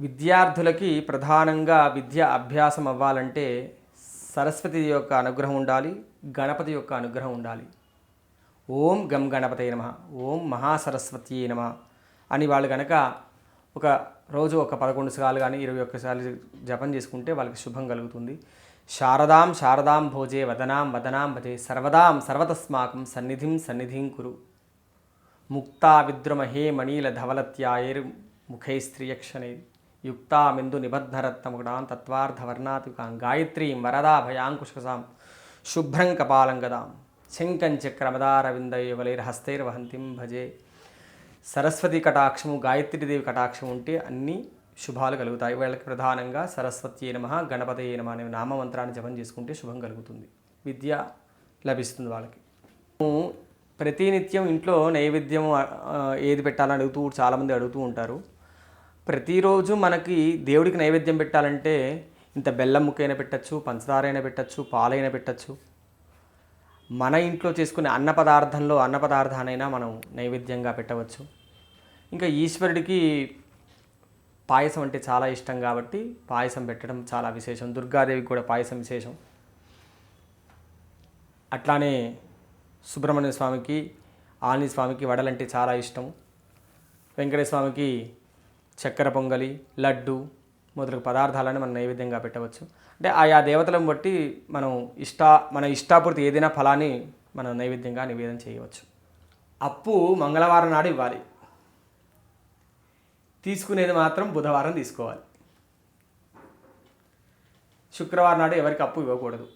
విద్యార్థులకి ప్రధానంగా విద్య అభ్యాసం అవ్వాలంటే సరస్వతి యొక్క అనుగ్రహం ఉండాలి గణపతి యొక్క అనుగ్రహం ఉండాలి. ఓం గం గణపతే నమ ఓం మహాసరస్వతి నమ అని వాళ్ళు కనుక ఒక రోజు ఒక పదకొండు సార్లు కానీ ఇరవై ఒక్కసార్లు జపం చేసుకుంటే వాళ్ళకి శుభం కలుగుతుంది. శారదాం శారదాం భోజే వదనాం వదనాం భజే సర్వదాం సర్వతస్మాకం సన్నిధిం సన్నిధిం కురు. ముక్తా విద్రుమహే మణీల ధవలత్యాయర్ ముఖై స్త్రియక్షణే యుక్తామిందు నిబద్ధరత్నముడాం తత్వార్థవర్ణాతికాం గాయత్రీం వరదాభయాంకుశకసాం శుభ్రం కపాలం గదాం శంకం భజే. సరస్వతి కటాక్షము గాయత్రీదేవి కటాక్షం ఉంటే అన్ని శుభాలు కలుగుతాయి. వీళ్ళకి ప్రధానంగా సరస్వతి నమ గణపతి నమ అనే నామమంత్రాన్ని జపం చేసుకుంటే శుభం కలుగుతుంది. విద్య లభిస్తుంది వాళ్ళకి. ప్రతినిత్యం ఇంట్లో నైవేద్యం ఏది పెట్టాలని అడుగుతూ చాలామంది అడుగుతూ ఉంటారు. ప్రతిరోజు మనకి దేవుడికి నైవేద్యం పెట్టాలంటే ఇంత బెల్లం ముక్కైనా పెట్టచ్చు పంచదార అయినా పెట్టచ్చు పాలైనా పెట్టచ్చు. మన ఇంట్లో చేసుకునే అన్న పదార్థంలో అన్న పదార్థానైనా మనం నైవేద్యంగా పెట్టవచ్చు. ఇంకా ఈశ్వరుడికి పాయసం అంటే చాలా ఇష్టం కాబట్టి పాయసం పెట్టడం చాలా విశేషం. దుర్గాదేవికి కూడా పాయసం విశేషం. అట్లానే సుబ్రహ్మణ్య స్వామికి ఆంజనేయ స్వామికి వడలంటే చాలా ఇష్టం. వెంకటేశ్వర స్వామికి చక్కెర పొంగలి లడ్డు మొదలగు పదార్థాలను మనం నైవేద్యంగా పెట్టవచ్చు. అంటే ఆయా దేవతలను బట్టి మనం ఇష్ట మన ఇష్టాపూర్తి ఏదైనా ఫలాన్ని మనం నైవేద్యంగా నివేదన చేయవచ్చు. అప్పు మంగళవారం నాడు ఇవ్వాలి. తీసుకునేది మాత్రం బుధవారం తీసుకోవాలి. శుక్రవారం నాడు ఎవరికి అప్పు ఇవ్వకూడదు.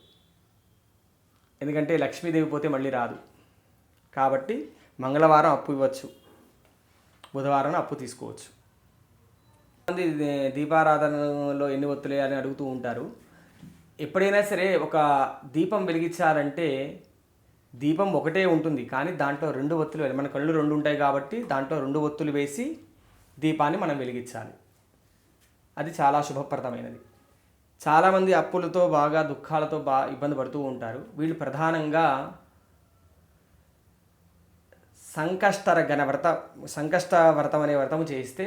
ఎందుకంటే లక్ష్మీదేవి పోతే మళ్ళీ రాదు. కాబట్టి మంగళవారం అప్పు ఇవ్వచ్చు. బుధవారం అప్పు తీసుకోవచ్చు. మంది దీపారాధనలో ఎన్ని ఒత్తులు అని అడుగుతూ ఉంటారు. ఎప్పుడైనా సరే ఒక దీపం వెలిగించాలంటే దీపం ఒకటే ఉంటుంది. కానీ దాంట్లో రెండు ఒత్తులు మన కళ్ళు రెండు ఉంటాయి కాబట్టి దాంట్లో రెండు ఒత్తులు వేసి దీపాన్ని మనం వెలిగించాలి. అది చాలా శుభప్రదమైనది. చాలామంది అప్పులతో బాగా దుఃఖాలతో బా ఇబ్బంది పడుతూ ఉంటారు. వీళ్ళు ప్రధానంగా సంకష్టర గణ వ్రత సంకష్ట వ్రతం అనే వ్రతం చేస్తే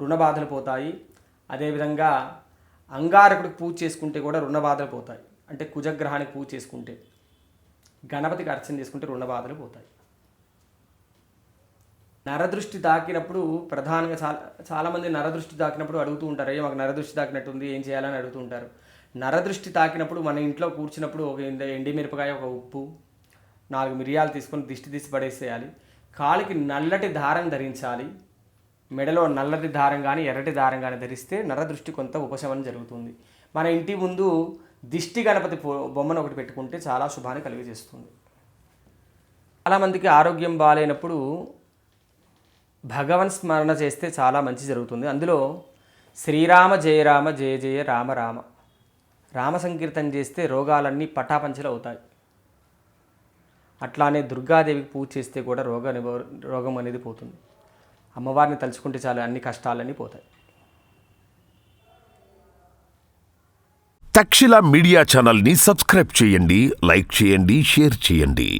రుణ బాధలు పోతాయి. అదేవిధంగా అంగారకుడికి పూజ చేసుకుంటే కూడా రుణ బాధలు పోతాయి. అంటే కుజగ్రహానికి పూజ చేసుకుంటే గణపతికి అర్చన చేసుకుంటే రుణ బాధలు పోతాయి. నరదృష్టి తాకినప్పుడు ప్రధానంగా చాలా చాలామంది నరదృష్టి తాకినప్పుడు అడుగుతూ ఉంటారు అయ్యో మాకు నరదృష్టి తాకినట్టుంది ఏం చేయాలని అడుగుతూ ఉంటారు. నరదృష్టి తాకినప్పుడు మన ఇంట్లో కూర్చున్నప్పుడు ఒక ఎండిమిరపకాయ ఒక ఉప్పు నాలుగు మిరియాలు తీసుకొని దిష్టి దిష్టి పడేసేయాలి. కాలికి నల్లటి దారం ధరించాలి. మెడలో నల్లటి దారం కానీ ఎర్రటి దారం కానీ ధరిస్తే నరదృష్టి కొంత ఉపశమనం జరుగుతుంది. మన ఇంటి ముందు దిష్టి గణపతి బొమ్మను ఒకటి పెట్టుకుంటే చాలా శుభాన్ని కలిగజేస్తుంది. చాలామందికి ఆరోగ్యం బాగాలేనప్పుడు భగవన్ స్మరణ చేస్తే చాలా మంచి జరుగుతుంది. అందులో శ్రీరామ జయ రామ జయ జయ రామ రామ. రామ సంకీర్తన చేస్తే రోగాలన్నీ పటాపంచలు అవుతాయి. అట్లానే దుర్గాదేవికి పూజ చేస్తే కూడా రోగ రోగం అనేది పోతుంది. అమ్మవారిని తలుచుకుంటే చాలు అన్ని కష్టాలన్నీ పోతాయి. తక్షిల మీడియా ఛానల్ని సబ్స్క్రైబ్ చేయండి లైక్ చేయండి షేర్ చేయండి.